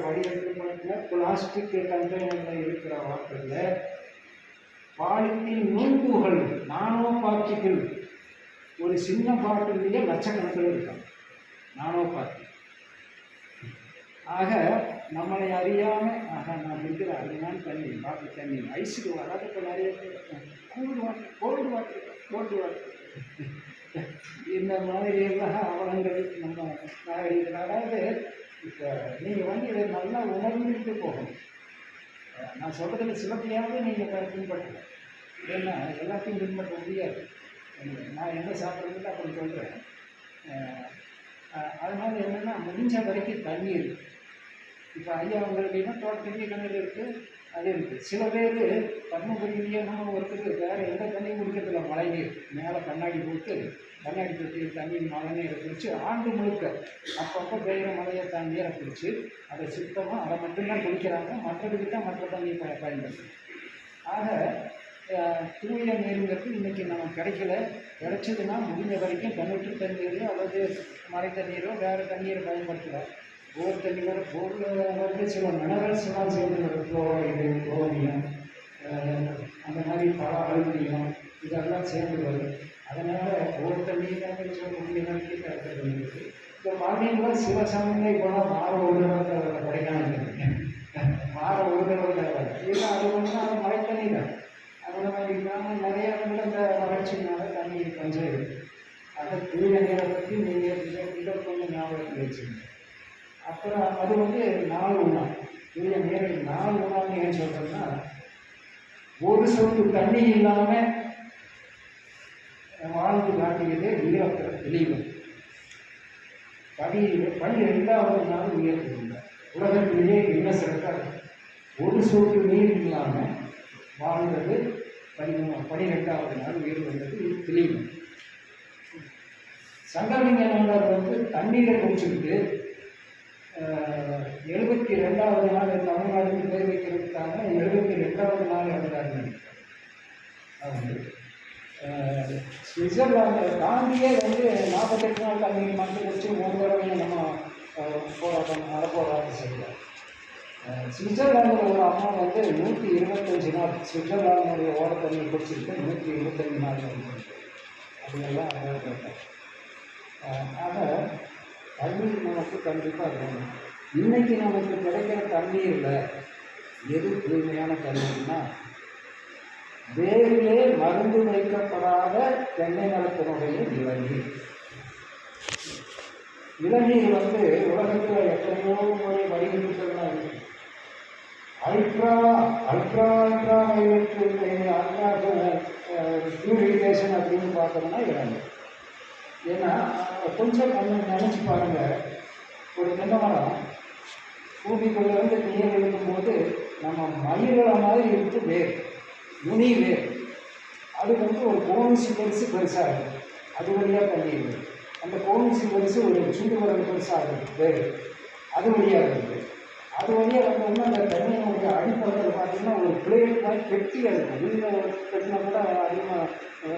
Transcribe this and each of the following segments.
வடிவமைக்கப்பட்ட பிளாஸ்டிக் கண்டெய்னரில் இருக்கிற வாட்டரில் பாலித்தீன் நுண்புகள் நானோ பார்ட்டிகள் ஒரு சின்ன பாட்டிலேயே லட்சக்கணக்கில் இருக்காங்க. நானோ பார்ட்டி ஆக நம்மளை அறியாமல் ஆக நான் இருக்கிற அருமையான தண்ணி பாட்டில் தண்ணி ஐஸுக்கு வராத இப்போ நிறைய cooled water cold water cold water இந்த மாதிரி எல்லாம் அவலங்கள் நம்ம நாகரிகத்தில் அதாவது இப்போ நீங்கள் வந்து இதை நல்லா உணர்ந்துக்கிட்டு போகணும். நான் சொல்கிறதுல சிலத்தையாவது நீங்கள் பின்பற்றலாம். ஏன்னா எல்லாத்தையும் பின்பற்ற முடியாது. நான் என்ன சாப்பிட்றதுக்கு அப்புறம் சொல்கிறேன் அதனால் என்னென்னா முடிஞ்ச வரைக்கும் தண்ணி இருக்குது இப்போ ஐயா அவங்களுக்குன்னா தோட்டத்துலேயே கிணறு இருக்குது அது இருக்குது சில பேர் தர்மபுரியிலேயே நம்ம ஒருத்தருக்கு வேறு எந்த தண்ணியும் குடிக்கிறதில்ல மழை நீர் மேலே கண்ணாடி போட்டு கண்ணாடி தொட்டியில் தண்ணி மழை நீரை பிடிச்சி ஆண்டு முழுக்க அப்பப்போ பெய்கிற மழையை தான் நீரை அதை சுத்தமாக அதை மட்டும்தான் குடிக்கிறாங்க. மற்றதுக்கு தான் மற்ற தண்ணி ப பயன்படுத்தும் ஆக தூய நீருங்கிறது இன்றைக்கி நம்ம கிடைக்கல. கிடைச்சதுன்னா முடிஞ்ச வரைக்கும் கிணற்று தண்ணீரோ அல்லது மழை தண்ணீரோ வேறு தண்ணீரை பயன்படுத்துகிறோம் போர் தண்ணி கூட போரில் வந்து சில மினரல்ஸ்லாம் சேர்ந்து இது குளோரியம் அந்த மாதிரி பல அலுமினியம் இதெல்லாம் சேர்ந்து வரும். அதனால் போர் தண்ணி சொல்லக்கூடிய நம்பிக்கை கருத்து கிடைக்கிறது இப்போ பார்த்தீங்கன்னா சில சமயங்கள் போனால் மாற ஒரு தடவை கிடைக்காம மாற ஒரு அது வந்து அது மழை தண்ணி தான். அந்த மாதிரி இல்லாமல் நிறைய இடங்கள் இந்த வறட்சினால தண்ணி கொஞ்சம் இருக்கு அதை தூய நீரை நீங்கள் இதை கொஞ்சம் ஞாபகத்தில் வச்சுக்கோங்க. அப்புறம் அது வந்து நாலு உணா இதில் நேரடி நாலு உணான்னு ஏன் சொல்கிறேன்னா ஒரு சொட்டு தண்ணி இல்லாமல் வாழ்ந்து காட்டியதே வீரத்திர தெளிவு படி பணி ரெண்டாவது நாள் உயர்த்திருந்தார் உலகத்திலேயே என்ன ரெக்கார்டு ஒரு சொட்டு நீர் இல்லாமல் வாழ்ந்தது பதிமூணு பனிரெண்டாவது நாள் உயிர் வந்தது தெளிவு தெளிவு சங்கரலிங்கனார் வந்து தண்ணீரை குடிச்சுக்கிட்டு எழுபத்தி ரெண்டாவது நாள் தமிழ்நாட்டுக்கு பேர் வைக்கிறதுக்காக எழுபத்தி ரெண்டாவது நாள் இருந்தார் சுவிட்சர்லாந்து காந்தியே வந்து நாற்பத்தெட்டு நாள் தண்ணீர் மட்டும் வச்சு மூணு தடவை நம்ம அஹ், போராட்டம் அறப்போராட்டம் செய்யலாம் சுவிட்சர்லாந்தில் ஒரு அம்மா வந்து நூற்றி இருபத்தஞ்சி நாள் சுவிட்சர்லாந்துடைய ஓட தண்ணி குடிச்சிருக்கு நூற்றி இருபத்தஞ்சு நாள். வந்து அதெல்லாம் அழகாக ஆக தண்ணீர் நமக்கு கண்டிப்பாக வேணும். இன்னைக்கு நமக்கு கிடைக்கிற தண்ணீரில் எது தூய்மையான தண்ணீர்னா வேரிலே மருந்து வைக்கப்படாத தென்னை மரத்தினுடைய இளநீர். இளநீர் வந்து உலகத்தில் எத்தனையோ முறை வடிவமைப்புகள்லாம் இருக்கு ultra ultra ultra violet ultra purification அப்படின்னு பார்த்தோம்னா இளநீர். ஏன்னா கொஞ்சம் கொஞ்சம் நினச்சி பாருங்க. ஒரு தென்னை பூமிக்குள்ளேருந்து நீர் எழுதும்போது நம்ம மயிரிழ மாதிரி இருக்கு வேர் நுனி வேர். அது வந்து ஒரு கோமிசி பெருசு பெருசாக இருக்கும் அது வழியாக தண்ணி இருக்குது அந்த கோமிசி பெருசு ஒரு சுண்டு வரல் பெருசாக இருக்கும் வேர். அது வழியாக இருக்குது அது வழியாக வந்தோம்னா அந்த தண்ணியினுடைய அடிப்படையில் பார்த்தீங்கன்னா ஒரு பிளேட் மாதிரி கெட்டியாக இருக்கும். வீட்டில் கட்டினா கூட அதிகமாக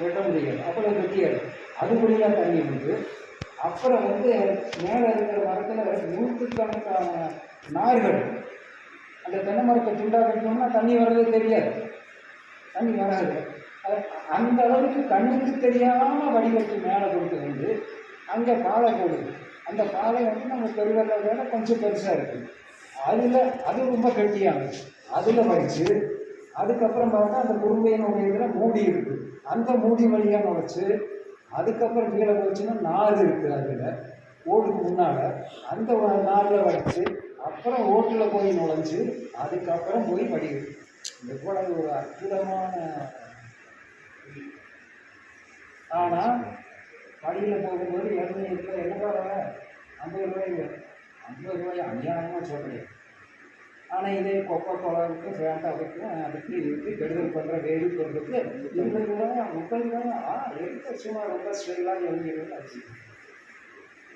வெட்ட முடியாது. அவ்வளோ கெட்டியாக இருக்கும். அது வழியாக தண்ணி இருக்குது அப்புறம் வந்து மேலே இருக்கிற மரத்தில் நூற்றுக்கணக்கான நார்கள். அந்த தென்னை மரத்தை துண்டாக கட்டினோம்னா தண்ணி வர்றது தெரியாது. தண்ணி வராது. அந்த அளவுக்கு கண்ணுக்கு தெரியாமல் வடிகட்டி மேலே கொண்டு வந்து அங்கே பாலை போடுது. அந்த பாலை வந்து நம்ம பெருவெல்லாம் விட கொஞ்சம் பெருசாக இருக்குது அதில் அது ரொம்ப கெட்டியானது அதில் வடித்து அதுக்கப்புறம் பார்த்தா அந்த குருவையினுடைய இதில் மூடி இருக்குது அந்த மூடி வழியாக நுழைச்சி அதுக்கப்புறம் கீழே போச்சுன்னா நார் இருக்குது அதில் ஓட்டுக்கு முன்னால் அந்த நாளில் நாரில் வடித்து அப்புறம் ஓட்டில் போய் நுழைஞ்சு அதுக்கப்புறம் போய் வடிகுது எவ்வளவு ஒரு அற்புதமான ஆனால் வழியில் போகும்போது இரநூறு ரூபாய் என்ன வர ஐம்பது ரூபாய் ஐம்பது ரூபாய் அஞ்சாயிரமாக சொல்கிறேன் ஆனால் இதே கொக்கோ கோலாவுக்கும் ஃபேண்டாவுக்கும் அதுக்கு இதுக்கு கெடுதல் பண்ணுற வேலி பொருளுக்கு இருபது ரூபாய் முப்பது சும்மா ரொம்ப ஸ்டைலாக எழுதிடுறது ஆச்சு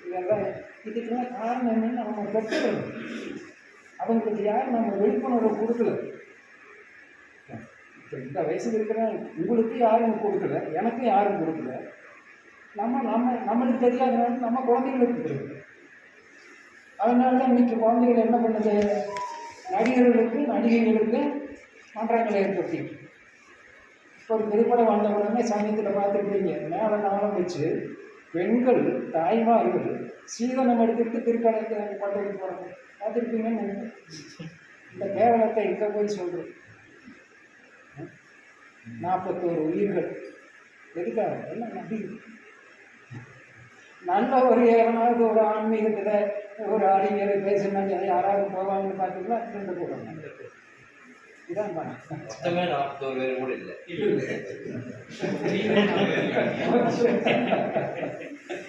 இதெல்லாம் இதுக்கெல்லாம் காரணம் என்னென்னு அவங்க பெற்றோர்கள் அவங்களுக்கு யாரும் நம்ம விழிப்புணர்வு கொடுக்கல. இப்போ இந்த வயசுக்கு இருக்கிற உங்களுக்கு யாரும் கொடுக்கல எனக்கு யாரும் கொடுக்கல. நம்ம நம்ம நம்மளுக்கு தெரியாதனால நம்ம குழந்தைங்களுக்கு கொடுக்கல. அதனால தான் இன்னைக்கு குழந்தைகள் என்ன பண்ணுது? நடிகர்களுக்கு நடிகைகளுக்கு மன்றங்களை ஏற்படுத்தி. இப்போ ஒரு வந்த உடனே சமயத்தில் பார்த்துருப்பீங்க மேலே நாளம் வச்சு பெண்கள் தாய்மார்கள் சீதனம் எடுத்துட்டு திருக்கணக்கு பண்றதுக்கு போகிறாங்க பார்த்துருப்பீங்கன்னு இந்த கேவலத்தை எங்கே போய் சொல்கிறேன் நாற்பத்தோரு உயிர்கள். எதுக்காக? எல்லாம் நடிகை நல்ல ஒரு ஏறனாவது ஒரு ஆன்மீகத்தில் ஒரு அறிஞரை பேசினாங்க யாராவது போவாங்கன்னு பார்த்தீங்களா ரெண்டு போடுவாங்க. இதான் பண்ண மொத்தமே நாற்பத்தோரு பேர் கூட இல்லை.